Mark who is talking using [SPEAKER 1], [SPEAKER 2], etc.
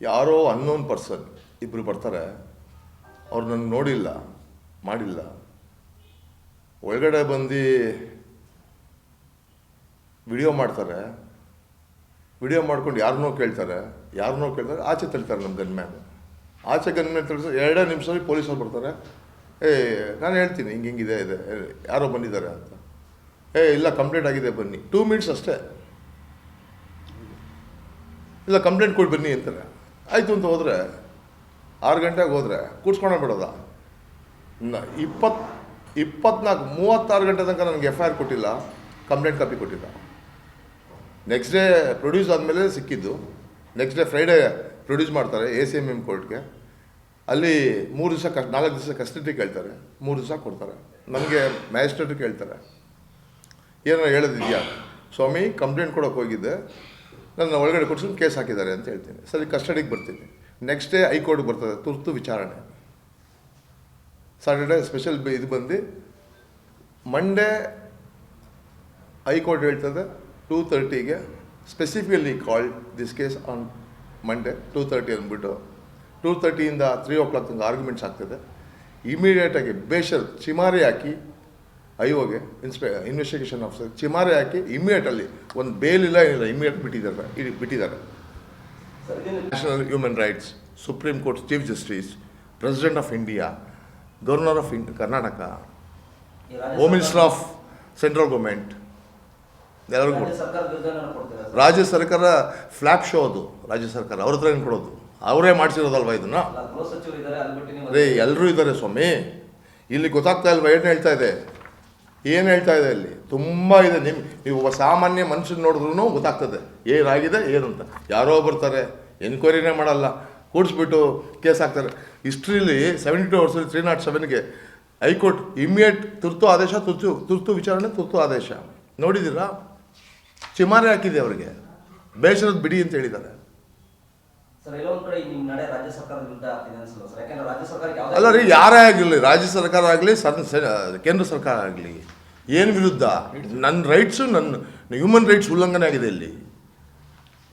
[SPEAKER 1] ಯಾರೋ unknown person ಇಬ್ಬರು ಬರ್ತಾರೆ, ಅವ್ರು ನನ್ನ ನೋಡಿಲ್ಲ, ಮಾಡಿಲ್ಲ. ಒಳಗಡೆ ಬಂದು ವಿಡಿಯೋ ಮಾಡ್ತಾರೆ. ವಿಡಿಯೋ ಮಾಡ್ಕೊಂಡು ಯಾರನ್ನೋ ಕೇಳ್ತಾರೆ ಯಾರನ್ನೋ ಕೇಳ್ತಾರೆ, ಆಚೆ ತಳ್ತಾರೆ ನಮ್ಮ ಗನ್ ಮ್ಯಾನ್. ಆಚೆ ಗನ್ ಮ್ಯಾನ್ ತಳಿಸ ಎರಡೇ ನಿಮಿಷದಲ್ಲಿ ಪೊಲೀಸರು ಬರ್ತಾರೆ. ಏ, ನಾನು ಹೇಳ್ತೀನಿ, ಹಿಂಗೆ ಹಿಂಗಿದೆ ಇದೆ ಯಾರೋ ಬಂದಿದ್ದಾರೆ ಅಂತ. ಏ, ಇಲ್ಲ, ಕಂಪ್ಲೇಂಟ್ ಆಗಿದೆ, ಬನ್ನಿ. ಟೂ ಮಿನಿಟ್ಸ್ ಅಷ್ಟೇ. ಇಲ್ಲ, ಕಂಪ್ಲೇಂಟ್ ಕೊಡಿ ಬನ್ನಿ, ಅಂತಾರೆ. ಆಯಿತು ಅಂತ ಹೋದರೆ, ಆರು ಗಂಟೆಗೆ ಹೋದರೆ ಕೂಡ್ಸ್ಕೊಂಡೇ ಬಿಡೋದ? ಇಪ್ಪತ್ ಇಪ್ಪತ್ತು ಇಪ್ಪತ್ನಾಲ್ಕು, ಮೂವತ್ತಾರು ಗಂಟೆ ತನಕ ನನಗೆ ಎಫ್ ಐ ಆರ್ ಕೊಟ್ಟಿಲ್ಲ, ಕಂಪ್ಲೇಂಟ್ ಕಾಪಿ ಕೊಟ್ಟಿಲ್ಲ. ನೆಕ್ಸ್ಟ್ ಡೇ ಪ್ರೊಡ್ಯೂಸ್ ಆದಮೇಲೆ ಸಿಕ್ಕಿದ್ದು. ನೆಕ್ಸ್ಟ್ ಡೇ ಫ್ರೈಡೇ ಪ್ರೊಡ್ಯೂಸ್ ಮಾಡ್ತಾರೆ ಎ ಸಿ ಎಂ ಎಂ ಕೋರ್ಟ್ಗೆ ಅಲ್ಲಿ ಮೂರು ದಿವಸ ಕಸ್ ನಾಲ್ಕು ದಿವಸ ಕಸ್ಟಡಿ ಕೇಳ್ತಾರೆ, ಮೂರು ದಿವಸ ಕೊಡ್ತಾರೆ. ನನಗೆ ಮ್ಯಾಜಿಸ್ಟ್ರೇಟ್ ಕೇಳ್ತಾರೆ. ಏನೋ ಹೇಳೋದಿದೆಯಾ? ಸ್ವಾಮಿ, ಕಂಪ್ಲೇಂಟ್ ಕೊಡೋಕೆ ಹೋಗಿದ್ದೆ. ನನ್ನ ಒಳಗಡೆ ಕೊಡ್ಸ್ಕೊಂಡು ಕೇಸ್ ಹಾಕಿದ್ದಾರೆ ಅಂತ ಹೇಳ್ತೀನಿ. ಸರಿ, ಕಸ್ಟಡಿಗೆ ಬರ್ತೀನಿ. ನೆಕ್ಸ್ಟ್ ಡೇ ಹೈಕೋರ್ಟ್ಗೆ ಬರ್ತದೆ, ತುರ್ತು ವಿಚಾರಣೆ. ಸಾಟರ್ಡೆ ಸ್ಪೆಷಲ್ ಇದು ಬಂದು ಮಂಡೇ ಹೈಕೋರ್ಟ್ ಹೇಳ್ತದೆ ಟೂ ತರ್ಟಿಗೆ specifically called this case on Monday two thirty ಅಂದ್ಬಿಟ್ಟು. ಟೂ ತರ್ಟಿಯಿಂದ ತ್ರೀ ಓ ಕ್ಲಾಕ್ ತನಕ ಆರ್ಗ್ಯುಮೆಂಟ್ಸ್ ಆಗ್ತದೆ. ಇಮಿಡಿಯೇಟಾಗಿ ಬೇಷರ್ ಚಿಮಾರಿ ಹಾಕಿ ಐಒಗೆ ಇನ್ಸ್ಪೆ ಇನ್ವೆಸ್ಟಿಗೇಷನ್ ಆಫೀಸರ್ ಚಿಮಾರಿ ಹಾಕಿ ಇಮ್ಮಿಡಿಯೇಟಲ್ಲಿ ಒಂದು ಬೇಲ್ ಇಲ್ಲ ಏನಿಲ್ಲ ಇಮಿಡಿಯೇಟ್ ಬಿಟ್ಟಿದ್ದಾರೆ ಇಲ್ಲಿ ಬಿಟ್ಟಿದ್ದಾರೆ. National human rights supreme court chief justice president of India governor of in Karnataka home minister of central government ಎಲ್ಲರಿಗೂ
[SPEAKER 2] ರಾಜ್ಯ ಸರ್ಕಾರ
[SPEAKER 1] ಫ್ಲ್ಯಾಪ್ ಶೋ ಅದು. ರಾಜ್ಯ ಸರ್ಕಾರ ಅವ್ರ ಹತ್ರ ಏನು ಕೊಡೋದು? ಅವರೇ ಮಾಡಿಸಿರೋದಲ್ವ ಇದನ್ನ? ರೇ ಎಲ್ಲರೂ ಇದ್ದಾರೆ ಸ್ವಾಮಿ. ಇಲ್ಲಿ ಗೊತ್ತಾಗ್ತಾ ಇಲ್ವಾ ಏನು ಹೇಳ್ತಾ ಇದೆ? ಏನು ಹೇಳ್ತಾ ಇದೆ ಅಲ್ಲಿ? ತುಂಬ ಇದೆ. ನಿಮ್ಮ ನೀವು ಒಬ್ಬ ಸಾಮಾನ್ಯ ಮನುಷ್ಯನ ನೋಡಿದ್ರೂ ಗೊತ್ತಾಗ್ತದೆ. ಏನಾಗಿದೆ ಏನು ಅಂತ ಯಾರೋ ಬರ್ತಾರೆ ಎನ್ಕ್ವೈರಿನೇ ಮಾಡಲ್ಲ. ಕೂಡಿಸ್ಬಿಟ್ಟು ಕೇಸ್ ಹಾಕ್ತಾರೆ. ಹಿಸ್ಟ್ರಿಲಿ ಸೆವೆಂಟಿ ಟು ಅವರ್ಸಲ್ಲಿ ತ್ರೀ ನಾಟ್ ಸೆವೆನ್ಗೆ ಹೈಕೋರ್ಟ್ ಇಮಿಡಿಯೇಟ್ ತುರ್ತು ಆದೇಶ ತುರ್ತು ತುರ್ತು ವಿಚಾರಣೆ ತುರ್ತು ಆದೇಶ. ನೋಡಿದ್ದೀರಾ? ಚಿಮಾರಿ ಹಾಕಿದೆ ಅವರಿಗೆ. ಬೇಸರದ ಬಿಡಿ ಅಂತ ಹೇಳಿದ್ದಾರೆ. ಅಲ್ಲ ರೀ ಯಾರೇ ಆಗಲಿ ರಾಜ್ಯ ಸರ್ಕಾರ ಆಗಲಿ ಸರ್ ಕೇಂದ್ರ ಸರ್ಕಾರ ಆಗಲಿ. ಏನು ವಿರುದ್ಧ? ನನ್ನ ರೈಟ್ಸು ನನ್ನ ಹ್ಯೂಮನ್ ರೈಟ್ಸ್ ಉಲ್ಲಂಘನೆ ಆಗಿದೆ ಇಲ್ಲಿ.